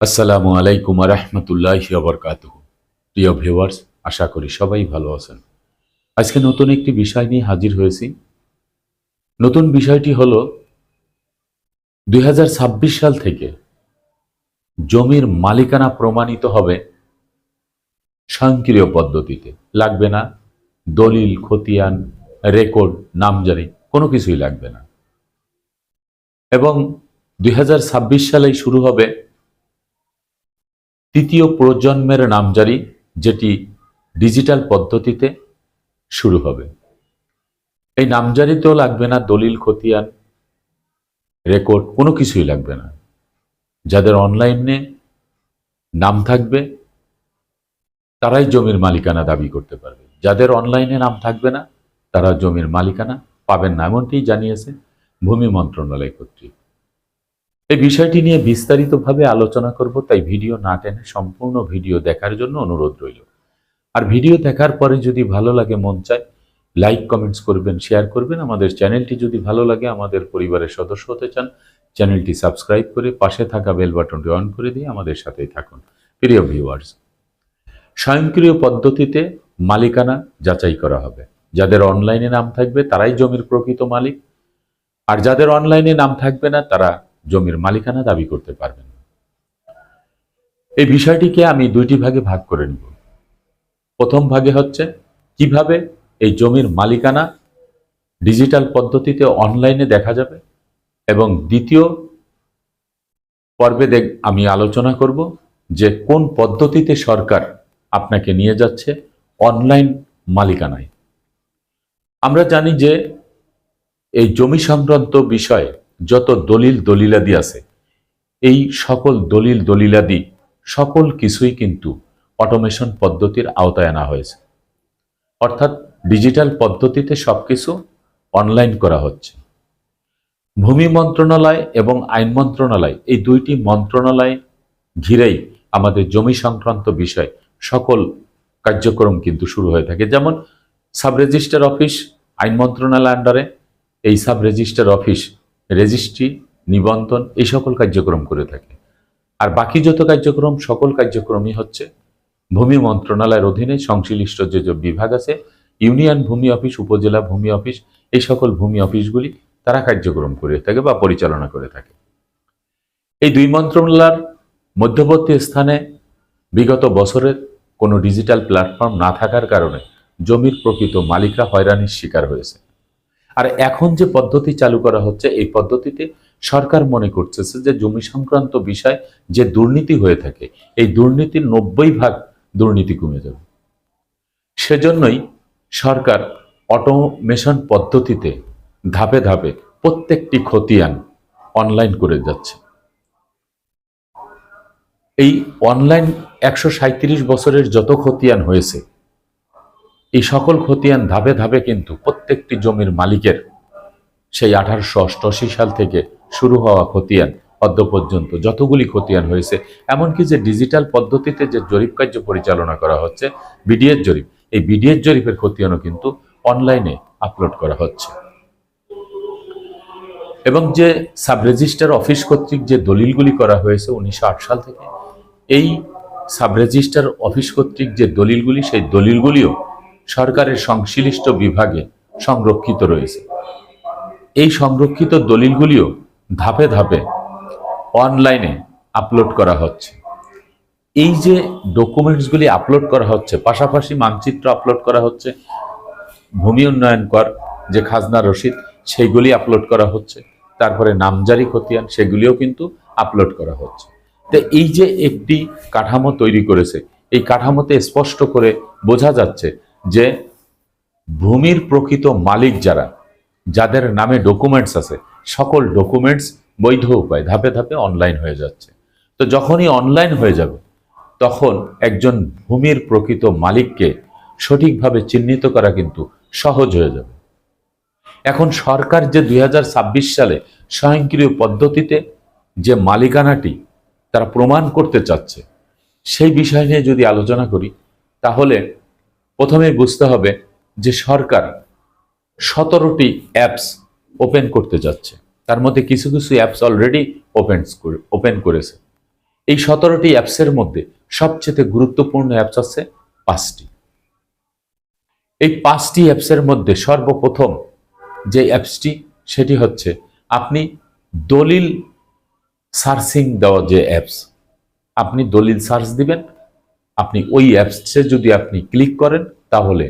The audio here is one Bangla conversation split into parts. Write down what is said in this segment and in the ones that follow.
আসসালামু আলাইকুম রহমতুল্লাহ বরকাত প্রিয় ভিউয়ার্স, আশা করি সবাই ভালো আছেন। আজকে নতুন একটি বিষয় নিয়ে হাজির হয়েছি। নতুন বিষয়টি হল, দুই সাল থেকে জমির মালিকানা প্রমাণিত হবে স্বয়ংক্রিয় পদ্ধতিতে। লাগবে না দলিল, খতিয়ান, রেকর্ড, নামজারি, কোনো কিছুই লাগবে না। এবং দুই হাজার ছাব্বিশ সালেই শুরু হবে তৃতীয় প্রজন্মের নামজারি যেটি ডিজিটাল পদ্ধতিতে শুরু হবে। এই নামজারিতেও লাগবে না দলিল, খতিয়ান, রেকর্ড, কোনো কিছুই লাগবে না। যাদের অনলাইনে নাম থাকবে, তারাই জমির মালিকানা দাবি করতে পারবে। যাদের অনলাইনে নাম থাকবে না, তারা জমির মালিকানা পাবেন না এমনটি জানিয়েছে ভূমি মন্ত্রণালয় কর্তৃক। এই বিষয়টি নিয়ে বিস্তারিতভাবে আলোচনা করব, তাই ভিডিও না টেনে সম্পূর্ণ ভিডিও দেখার জন্য অনুরোধ রইল। আর ভিডিও দেখার পরে যদি ভালো লাগে, মন চায়, লাইক, কমেন্টস করবেন, শেয়ার করবেন। আমাদের চ্যানেলটি যদি ভালো লাগে, আমাদের পরিবারের সদস্য হতে চান, চ্যানেলটি সাবস্ক্রাইব করে পাশে থাকা বেল বাটনটি অন করে দিয়ে আমাদের সাথেই থাকুন। প্রিয় ভিউয়ার্স, স্বয়ংক্রিয় পদ্ধতিতে মালিকানা যাচাই করা হবে। যাদের অনলাইনে নাম থাকবে, তারাই জমির প্রকৃত মালিক। আর যাদের অনলাইনে নাম থাকবে না, তারা জমির মালিকানা দাবি করতে পারবেন এই বিষয়টিকে আমি দুইটি ভাগে ভাগ করে নিব। প্রথম ভাগে হচ্ছে, কীভাবে এই জমির মালিকানা ডিজিটাল পদ্ধতিতে অনলাইনে দেখা যাবে এবং দ্বিতীয় পর্বে দেখ, আমি আলোচনা করব যে কোন পদ্ধতিতে সরকার আপনাকে নিয়ে যাচ্ছে অনলাইন মালিকানায়। আমরা জানি যে এই জমি সংক্রান্ত বিষয়ে যত দলিল দলিলাদি আছে, এই সকল দলিল দলিলাদি সকল কিছুই কিন্তু অটোমেশন পদ্ধতির আওতায় আনা হয়েছে। অর্থাৎ ডিজিটাল পদ্ধতিতে সবকিছু অনলাইন করা হচ্ছে। ভূমি মন্ত্রণালয় এবং আইন মন্ত্রণালয়, এই দুইটি মন্ত্রণালয় ঘিরেই আমাদের জমি সংক্রান্ত বিষয় সকল কার্যক্রম কিন্তু শুরু হয়ে থাকে। যেমন সাব রেজিস্টার অফিস আইন মন্ত্রণালয় আন্ডারে এই সাব রেজিস্টার অফিস রেজিস্ট্রি, নিবন্ধন এই সকল কার্যক্রম করে থাকে। আর বাকি যত কার্যক্রম, সকল কার্যক্রমই হচ্ছে ভূমি মন্ত্রণালয়ের অধীনে সংশ্লিষ্ট যে যে বিভাগ আছে, ইউনিয়ন ভূমি অফিস, উপজেলা ভূমি অফিস, এই সকল ভূমি অফিসগুলি তারা কার্যক্রম করে থাকে বা পরিচালনা করে থাকে। এই দুই মন্ত্রণালয়ের মধ্যবর্তী স্থানে বিগত বছরের কোনো ডিজিটাল প্ল্যাটফর্ম না থাকার কারণে জমির প্রকৃত মালিকরা হয়রানির শিকার হয়েছে। আর এখন যে পদ্ধতি চালু করা হচ্ছে, এই পদ্ধতিতে সরকার মনে করতেছে যে জমি সংক্রান্ত বিষয় যে দুর্নীতি হয়ে থাকে, এই দুর্নীতির নব্বই ভাগ দুর্নীতি কমে যাবে। সেজন্যই সরকার অটোমেশন পদ্ধতিতে ধাপে ধাপে প্রত্যেকটি খতিয়ান অনলাইন করে যাচ্ছে। এই অনলাইন একশো বছরের যত খতিয়ান হয়েছে সকল খতিয়ান ধাপে ধাপে কিন্তু প্রত্যেকটি জমির মালিকের। সেই আঠারোশো অষ্টআশি সাল থেকে শুরু হওয়া খতিয়ান অদ্য পর্যন্ত যতগুলি খতিয়ান হয়েছে, এমনকি যে ডিজিটাল পদ্ধতিতে যে জরিপ কার্য পরিচালনা করা হচ্ছে বিডিএর জরিপ, এই বিডিএস জরিপের খতিয়ানও কিন্তু অনলাইনে আপলোড করা হচ্ছে। এবং যে সাব রেজিস্টার অফিস কর্তৃক যে দলিলগুলি করা হয়েছে উনিশশো আট সাল থেকে, এই সাব রেজিস্টার অফিস কর্তৃক যে দলিলগুলি, সেই দলিলগুলিও সরকারের সংশ্লিষ্ট বিভাগে সংরক্ষিত রয়েছে। এই সংরক্ষিত দলিলগুলিও ধাপে ধাপে অনলাইনে আপলোড করা হচ্ছে। এই যে ডকুমেন্টসগুলি আপলোড করা হচ্ছে, পাশাপাশি মানচিত্র আপলোড করা হচ্ছে, ভূমি উন্নয়ন কর, যে খাজনা রসিদ, সেগুলি আপলোড করা হচ্ছে, তারপরে নামজারি খতিয়ান, সেগুলিও কিন্তু আপলোড করা হচ্ছে। তো এই যে একটি কাঠামো তৈরি করেছে, এই কাঠামোতে স্পষ্ট করে বোঝা যাচ্ছে যে ভূমির প্রকৃত মালিক যারা, যাদের নামে ডকুমেন্টস আছে, সকল ডকুমেন্টস বৈধ উপায়, ধাপে ধাপে অনলাইন হয়ে যাচ্ছে। তো যখনই অনলাইন হয়ে যাবে, তখন একজন ভূমির প্রকৃত মালিককে সঠিকভাবে চিহ্নিত করা কিন্তু সহজ হয়ে যাবে। এখন সরকার যে দুই হাজার ছাব্বিশ সালে স্বয়ংক্রিয় পদ্ধতিতে যে মালিকানাটি তারা প্রমাণ করতে চাচ্ছে, সেই বিষয় নিয়ে যদি আলোচনা করি, তাহলে প্রথমে বুঝতে হবে যে সরকার সতেরোটি অ্যাপস ওপেন করতে যাচ্ছে। তার মধ্যে কিছু কিছু অ্যাপস অলরেডি ওপেন ওপেন করেছে। এই সতেরোটি অ্যাপসের মধ্যে সবচেয়ে গুরুত্বপূর্ণ অ্যাপস আছে পাঁচটি। এই পাঁচটি অ্যাপসের মধ্যে সর্বপ্রথম যে অ্যাপসটি সেটি হচ্ছে আপনি দলিল সার্চিং দেওয়া যে অ্যাপস আপনি দলিল সার্চ দিবেন আপনি ওই অ্যাপসে যদি আপনি ক্লিক করেন, তাহলে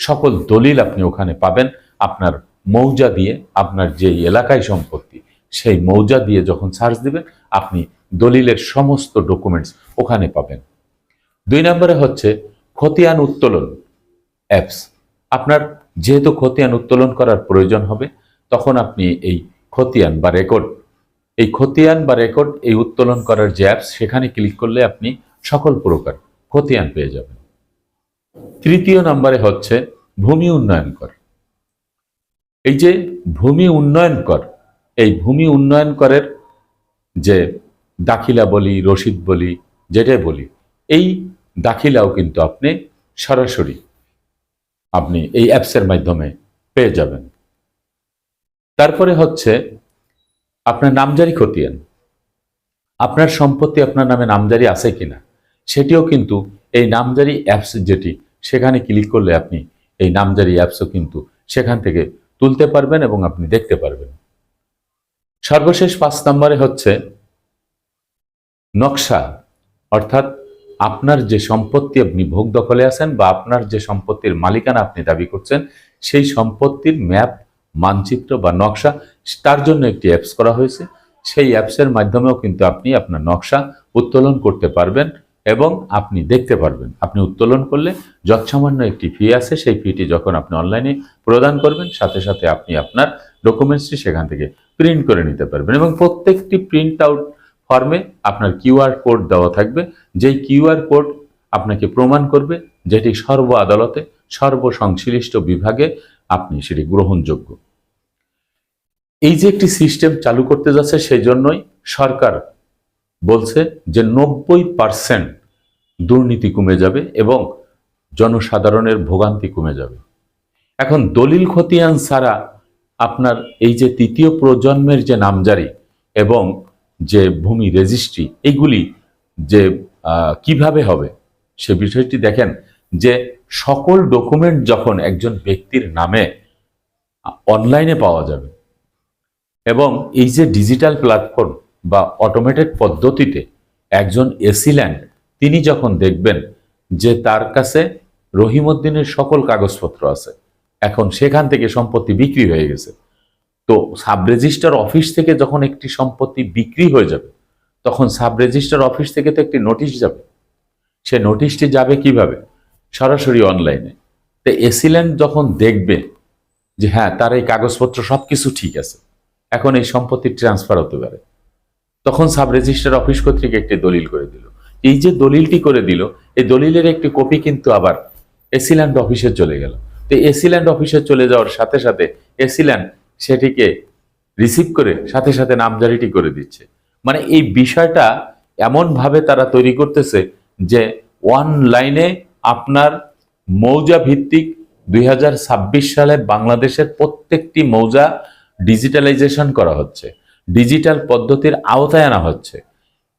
সকল দলিল আপনি ওখানে পাবেন। আপনার মৌজা দিয়ে আপনার যে এলাকায় সম্পত্তি, সেই মৌজা দিয়ে যখন সার্চ দিবেন, আপনি দলিলের সমস্ত ডকুমেন্টস ওখানে পাবেন। দুই নম্বরে হচ্ছে খতিয়ান উত্তোলন অ্যাপস। আপনার যেহেতু খতিয়ান উত্তোলন করার প্রয়োজন হবে, তখন আপনি এই খতিয়ান বা রেকর্ড, এই খতিয়ান বা রেকর্ড, এই উত্তোলন করার যে অ্যাপস, সেখানে ক্লিক করলে আপনি সকল প্রকার খতিয়ান পেয়ে যাবেন। তৃতীয় নম্বরে হচ্ছে ভূমি উন্নয়ন কর। এই যে ভূমি উন্নয়ন কর, এই ভূমি উন্নয়ন করের যে দাখিলা বলি, রসিদ বলি, যেটাই বলি, এই দাখিলাও কিন্তু আপনি সরাসরি আপনি এই অ্যাপসের মাধ্যমে পেয়ে যাবেন। তারপরে হচ্ছে আপনার নামজারি খতিয়ান। আপনার সম্পত্তি আপনার নামে নামজারি আছে কিনা? সেটিও কিন্তু এই নামজারি অ্যাপস যেটি, সেখানে ক্লিক করলে আপনি এই নামজারি অ্যাপসও কিন্তু সেখান থেকে তুলতে পারবেন এবং আপনি দেখতে পারবেন। সর্বশেষ পাঁচ নম্বরে হচ্ছে নকশা, অর্থাৎ আপনার যে সম্পত্তি আপনি ভোগ দখলে আছেন বা আপনার যে সম্পত্তির মালিকানা আপনি দাবি করছেন, সেই সম্পত্তির ম্যাপ মানচিত্র বা নকশা, তার জন্য একটি অ্যাপস করা হয়েছে। সেই অ্যাপসের মাধ্যমেও কিন্তু আপনি আপনার নকশা উত্তোলন করতে পারবেন। এবং আপনি দেখতে পারবেন। আপনি উত্তোলন করলে যৎসামান্য একটি ফি আছে সেই ফিটি যখন আপনি অনলাইনে প্রদান করবেন, সাথে সাথে আপনি আপনার ডকুমেন্টসটি সেখান থেকে প্রিন্ট করে নিতে পারবেন এবং প্রত্যেকটি প্রিন্ট আউট ফর্মে আপনার কিউআর কোড দেওয়া থাকবে। যেই কিউআর কোড আপনাকে প্রমাণ করবে, যেটি সর্ব আদালতে সর্বসংশ্লিষ্ট বিভাগে আপনি সেটি গ্রহণযোগ্য। এই যে একটি সিস্টেম চালু করতে যাচ্ছে সেই জন্যই সরকার বলছে যে নব্বই পার্সেন্ট দুর্নীতি কমে যাবে এবং জনসাধারণের ভোগান্তি কমে যাবে। এখন দলিল খতিয়ান ছাড়া আপনার এই যে তৃতীয় প্রজন্মের যে নামজারি এবং যে ভূমি রেজিস্ট্রি এইগুলি যে কীভাবে হবে সে বিষয়টি দেখেন যে সকল ডকুমেন্ট যখন একজন ব্যক্তির নামে অনলাইনে পাওয়া যাবে এবং এই যে ডিজিটাল প্ল্যাটফর্ম বা অটোমেটেড পদ্ধতিতে একজন এসিল্যান্ড তিনি যখন দেখবেন যে তার কাছে রহিমউদ্দিনের সকল কাগজপত্র আছে, এখন সেখান থেকে সম্পত্তি বিক্রি হয়ে গেছে। তো সাব রেজিস্টার অফিস থেকে যখন একটি সম্পত্তি বিক্রি হয়ে যাবে, তখন সাব রেজিস্টার অফিস থেকে তো একটি নোটিশ যাবে। সে নোটিশটি যাবে কীভাবে? সরাসরি অনলাইনে। তো এসিল্যান্ড যখন দেখবে যে হ্যাঁ তার এই কাগজপত্র সব কিছু ঠিক আছে, এখন এই সম্পত্তি ট্রান্সফার হতে পারে। তখন সাব রেজিস্ট্রার অফিস কর্তৃক একটি দলিল করে দিল। এই যে দলিলটি করে দিল, এই দলিলের একটি কপি কিন্তু আবার এসিল্যান্ড অফিসে চলে গেল। তো এসিল্যান্ড অফিসে চলে যাওয়ার সাথে সাথে এসিল্যান্ড সেটিকে রিসিভ করে সাথে সাথে নামজারিটি করে দিচ্ছে। মানে এই বিষয়টা এমনভাবে তারা তৈরি করতেছে যে অনলাইনে আপনার মৌজা ভিত্তিক দুই হাজার ছাব্বিশ সালে বাংলাদেশের প্রত্যেকটি মৌজা ডিজিটালাইজেশন করা হচ্ছে। ডিজিটাল পদ্ধতির আওতায় আনা হচ্ছে।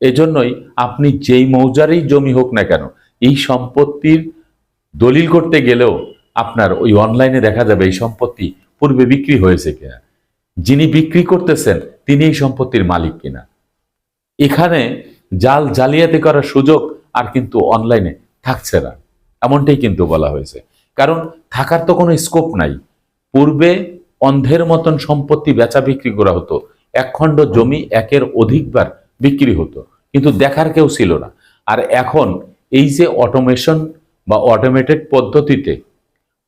এজন্যই আপনি যেই মৌজারেই জমি হোক না কেন, এই সম্পত্তির দলিল করতে গেলেও আপনার ওই অনলাইনে দেখা যাবে এই সম্পত্তি পূর্বে বিক্রি হয়েছে কিনা। যিনি বিক্রি করতেছেন, তিনি এই সম্পত্তির মালিক কিনা। এখানে জাল জালিয়াতি করার সুযোগ আর কিন্তু অনলাইনে থাকছে না। এমনটাই কিন্তু বলা হয়েছে। কারণ থাকার তো কোনো স্কোপ নাই। পূর্বে অন্ধের মতন সম্পত্তি বেচা বিক্রি করা হতো এক খণ্ড জমি একের অধিকবার বিক্রি হতো, কিন্তু দেখার কেউ ছিল না। আর এখন এই যে অটোমেশন বা অটোমেটেড পদ্ধতিতে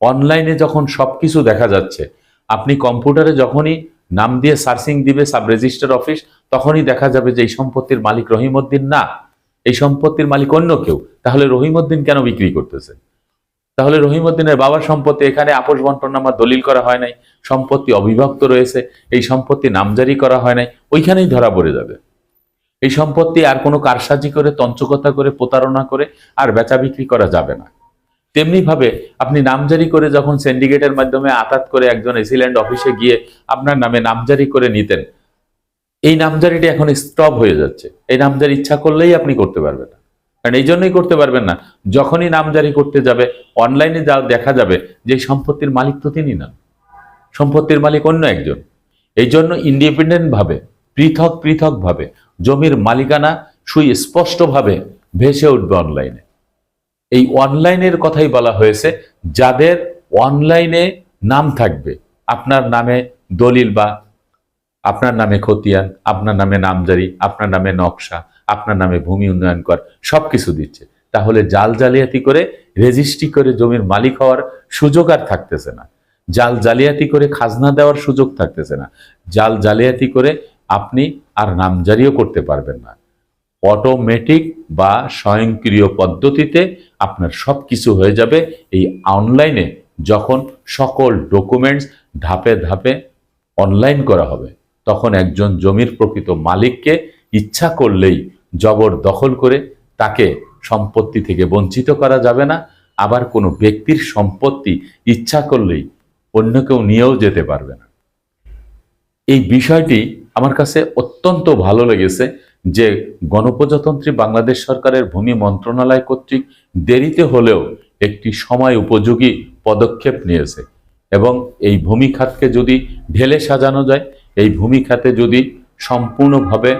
অনলাইনে যখন সবকিছু দেখা যাচ্ছে, আপনি কম্পিউটারে যখনই নাম দিয়ে সার্চিং দিবে সাব রেজিস্টার অফিস তখনই দেখা যাবে যে এই সম্পত্তির মালিক রহিমউদ্দিন না। এই সম্পত্তির মালিক অন্য কেউ, তাহলে রহিমউদ্দিন কেন বিক্রি করতেছে? তাহলে রহিমউদ্দিনের বাবার সম্পত্তি এখানে আপোষ বন্টনামা দলিল করা হয় নাই, সম্পত্তি অবিভক্ত রয়েছে, এই সম্পত্তি নামজারি করা হয় নাই, ওইখানেই ধরা পড়ে যাবে। এই সম্পত্তি আর কোনো কারসাজি করে, তঞ্চকতা করে, প্রতারণা করে আর বেচা বিক্রি করা যাবে না। তেমনি ভাবে আপনি নামজারি করে যখন সিন্ডিকেটের মাধ্যমে আতাত করে একজন এসিল্যান্ড অফিসে গিয়ে আপনার নামে নামজারি করে নিতেন, এই নামজারিটা এখন স্টপ হয়ে যাচ্ছে। এই নামজারি ইচ্ছা করলেই আপনি করতে পারবেন না। কারণ এই জন্যই করতে পারবেন না। যখনই নামজারি করতে যাবে অনলাইনে যা দেখা যাবে যে সম্পত্তির মালিক তো তিনি না। সম্পত্তির মালিক অন্য একজন। এই জন্য ইন্ডিপেন্ডেন্ট ভাবে, পৃথক পৃথক ভাবে, জমির মালিকানা সুস্পষ্টভাবে ভেসে উঠবে অনলাইনে এই অনলাইনের কথাই বলা হয়েছে, যাদের অনলাইনে নাম থাকবে, আপনার নামে দলিল বা আপনার নামে খতিয়ান, আপনার নামে নামজারি, আপনার নামে নকশা আপনার নামে ভূমি উন্নয়ন কর সব কিছু দিচ্ছে। তাহলে জাল জালিয়াতি করে রেজিস্ট্রি করে জমির মালিক হওয়ার সুযোগ আর থাকতেছে না। জাল জালিয়াতি করে খাজনা দেওয়ার সুযোগ থাকতেছে না। জাল জালিয়াতি করে আপনি আর নামজারিও করতে পারবেন না। অটোমেটিক বা স্বয়ংক্রিয় পদ্ধতিতে আপনার সব কিছু হয়ে যাবে এই অনলাইনে, যখন সকল ডকুমেন্টস ধাপে ধাপে অনলাইন করা হবে। তখন একজন জমির প্রকৃত মালিককে ইচ্ছা করলেই জবর দখল করে তাকে সম্পত্তি থেকে বঞ্চিত করা যাবে না। আবার কোনো ব্যক্তির সম্পত্তি ইচ্ছা করলেই অন্য কেউ নিয়েও যেতে পারবে না। এই বিষয়টি আমার কাছে অত্যন্ত ভালো লেগেছে যে গণপ্রজাতন্ত্রী বাংলাদেশ সরকারের ভূমি মন্ত্রণালয় কর্তৃক দেরিতে হলেও একটি সময় উপযোগী পদক্ষেপ নিয়েছে এবং এই ভূমি খাতকে যদি ঢেলে সাজানো যায়, এই ভূমি খাতে যদি সম্পূর্ণভাবে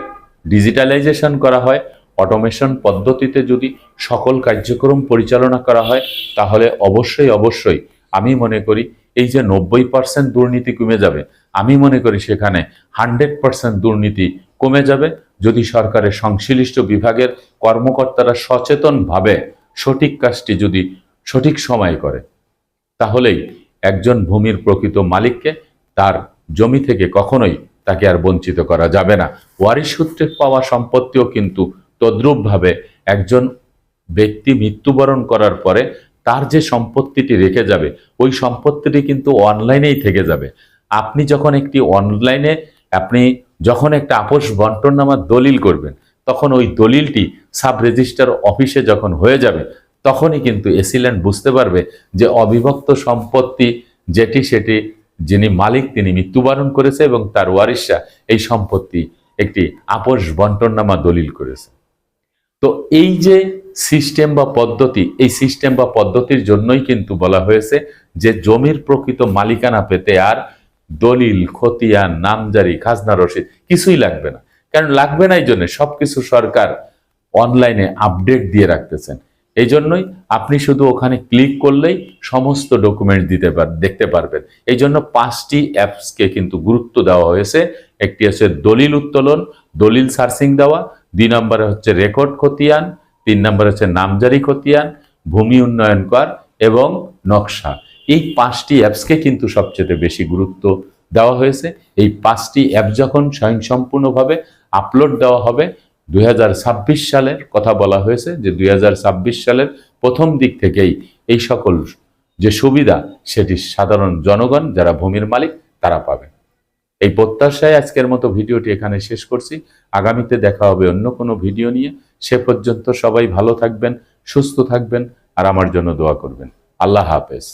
ডিজিটালাইজেশন করা হয়, অটোমেশন পদ্ধতিতে যদি সকল কার্যক্রম পরিচালনা করা হয়, তাহলে অবশ্যই অবশ্যই আমি মনে করি এই যে নব্বই পার্সেন্ট দুর্নীতি কমে যাবে, আমি মনে করি সেখানে হান্ড্রেড পার্সেন্ট দুর্নীতি কমে যাবে। যদি সরকারের সংশ্লিষ্ট বিভাগের কর্মকর্তারা সচেতনভাবে সঠিক কাজটি যদি সঠিক সময় করে, তাহলেই একজন ভূমির প্রকৃত মালিককে তার জমি থেকে কখনোই তাকে আর বঞ্চিত করা যাবে না। ওয়ারিশ সূত্রে পাওয়া সম্পত্তিও কিন্তু তদ্রূপভাবে একজন ব্যক্তি মৃত্যুবরণ করার পরে তার যে সম্পত্তিটি রেখে যাবে, ওই সম্পত্তিটি কিন্তু অনলাইনেই থেকে যাবে। আপনি যখন একটি অনলাইনে, আপনি যখন একটা আপোষ বন্টননামার দলিল করবেন, তখন ওই দলিলটি সাব রেজিস্টার অফিসে যখন হয়ে যাবে, তখনই কিন্তু এসিল্যান্ড বুঝতে পারবে যে অবিভক্ত সম্পত্তি যেটি সেটি যিনি মালিক, তিনি মৃত্যুবরণ করেছে এবং তার ওয়ারিশরা এই সম্পত্তি একটি আপোষ বন্টননামা দলিল করেছে। তো এই যে সিস্টেম বা পদ্ধতি, এই সিস্টেম বা পদ্ধতির জন্যই কিন্তু বলা হয়েছে যে জমির প্রকৃত মালিকানা পেতে আর দলিল, খতিয়ান, নামজারি, খাজনা রসিদ কিছুই লাগবে না। কারণ লাগবে না এই জন্য সবকিছু সরকার অনলাইনে আপডেট দিয়ে রাখতেছেন। এই জন্যই আপনি শুধু ওখানে ক্লিক করলেই সমস্ত ডকুমেন্ট দিতে পার, দেখতে পারবেন। এই জন্য পাঁচটি অ্যাপসকে কিন্তু গুরুত্ব দেওয়া হয়েছে। একটি হচ্ছে দলিল উত্তোলন, দলিল সার্চিং দেওয়া, দুই নম্বরে হচ্ছে রেকর্ড খতিয়ান, তিন নম্বরে হচ্ছে নামজারি খতিয়ান, ভূমি উন্নয়ন কর এবং নকশা। এই পাঁচটি অ্যাপসকে কিন্তু সবচেয়ে বেশি গুরুত্ব দেওয়া হয়েছে। এই পাঁচটি অ্যাপ যখন স্বয়ংসম্পূর্ণভাবে আপলোড দেওয়া হবে দুই হাজার ছাব্বিশ সালের কথা বলা হয়েছে যে দুই হাজার ছাব্বিশ সালের প্রথম দিক থেকেই এই সকল যে সুবিধা, সেটি সাধারণ জনগণ, যারা ভূমির মালিক, তারা পাবেন এই প্রত্যাশায় আজকের মতো ভিডিওটি এখানে শেষ করছি। আগামীতে দেখা হবে অন্য কোনো ভিডিও নিয়ে। সে পর্যন্ত সবাই ভালো থাকবেন, সুস্থ থাকবেন, আর আমার জন্য দোয়া করবেন। আল্লাহ হাফেজ।